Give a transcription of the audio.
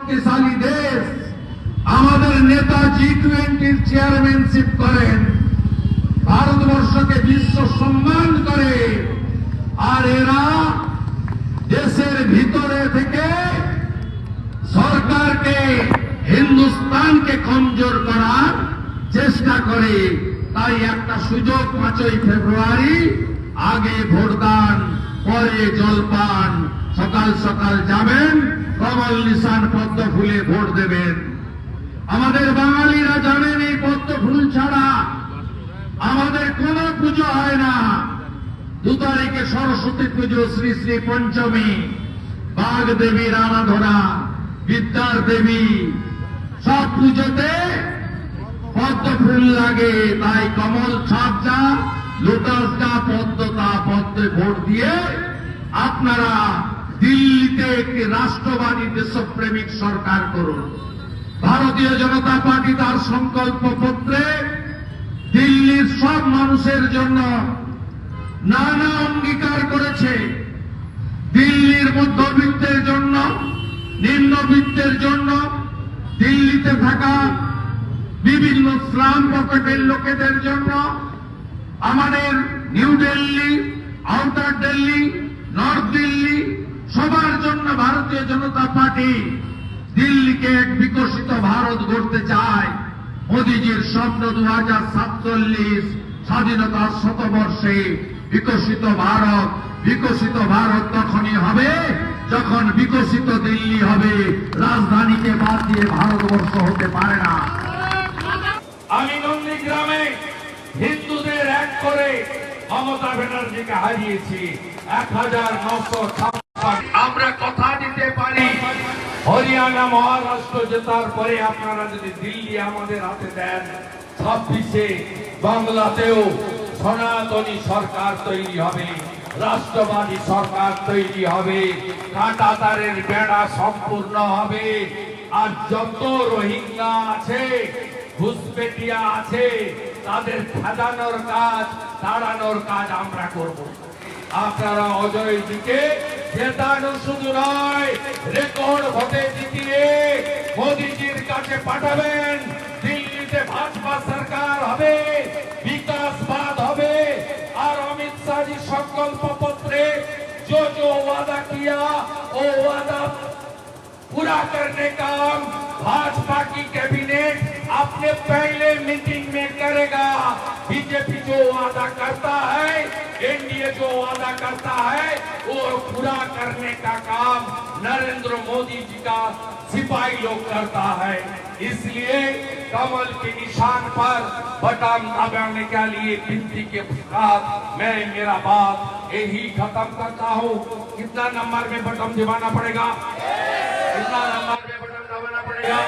শক্তিশালী দেশ আমাদের নেতা জি টোয়েন্টির চেয়ারম্যানশিপ করেন। ভারতবর্ষকে বিশ্ব সম্মান করে। আর এরা দেশের ভিতরে থেকে সরকারকে, হিন্দুস্তানকে কমজোর করার চেষ্টা করে। তাই একটা সুযোগ পাঁচই ফেব্রুয়ারি, আগে ভোটদান, পরে জলপান। সকাল সকাল যাবেন, কমল নিশান পদ্ম ফুলে ভোট দেবেন। আমাদের বাঙালিরা জানেন এই পদ্ম ফুল ছাড়া আমাদের কোনো পুজো হয় না। দু তারিখে সরস্বতী পুজো, শ্রী শ্রী পঞ্চমী। বাঘ দেবীর আরাধনা বিদ্যার দেবী, সব পুজোতে পদ্ম ফুল লাগে। তাই কমল ছাপ যা, লোটাস যা, পদ্ম তা পদ্মে ভোট দিয়ে আপনারা দিল্লিতে একটি রাষ্ট্রবাদী দেশপ্রেমিক সরকার করুন। ভারতীয় জনতা পার্টি তার সংকল্প পত্রে দিল্লির সব মানুষের জন্য নানা অঙ্গীকার করেছে। দিল্লির মধ্যবিত্তের জন্য, নিম্নবিত্তের জন্য দিল্লিতে থাকা বিভিন্ন শ্রাম পকেটের লোকেদের জন্য আমাদের new Delhi, outer Delhi, north Delhi সবার জন্য ভারতীয় জনতা পার্টি দিল্লিকে এক বিকশিত ভারত গড়তে চায়। মোদীজির স্বপ্ন দু হাজার সাতচল্লিশ স্বাধীনতার শতবর্ষে বিকশিত ভারত বিকশিত ভারত তখনই হবে যখন বিকশিত দিল্লি হবে। রাজধানীকে বাদ দিয়ে ভারতবর্ষ হতে পারে না। আমি নন্দীগ্রামে হিন্দুদের এক করে মমতা ব্যানার্জিকে হারিয়েছি। এক হাজার নশো আমরা কথা দিতে পারি। হরিয়ানা মহারাষ্ট্র জেতার পরে আপনারা যদি দিল্লি আমাদের হাতে দেন ছাব্বিশে বাংলাতেও সনাতনী সরকার তৈরি হবে রাষ্ট্রবাদী সরকার তৈরি হবে কাঁটাতারের বেড়া সম্পূর্ণ হবে। আর যত রোহিঙ্গা আছে ঘুষপেটিয়া আছে তাদের খেদানোর কাজ তাড়ানোর কাজ আমরা করব। আপনারা অজয় দিকে জেতানো শুধু নয় রেকর্ড ভোটে জিতিয়ে মোদিজির কাছে পাঠাবেন দিল্লিতে ভাজপা সরকার হবে বিকাশবাদ হবে আর অমিত শাহ जी संकल्प पत्रे जो जो वादा किया वो वादा पूरा करने का काम भाजपा की कैबिनेट अपने पहले मीटिंग में करेगा बीजेपी जो वादा करता है, एनडीए जो वादा करता है, वो पूरा करने का काम नरेंद्र मोदी जी का सिपाही लोग करता है। इसलिए कमल के निशान पर बटन दबाने के लिए विनती के साथ मैं मेरा बात यही खत्म करता हूँ। कितना नंबर में बटन दबाना पड़ेगा? कितना नंबर में बटन दबाना पड़ेगा?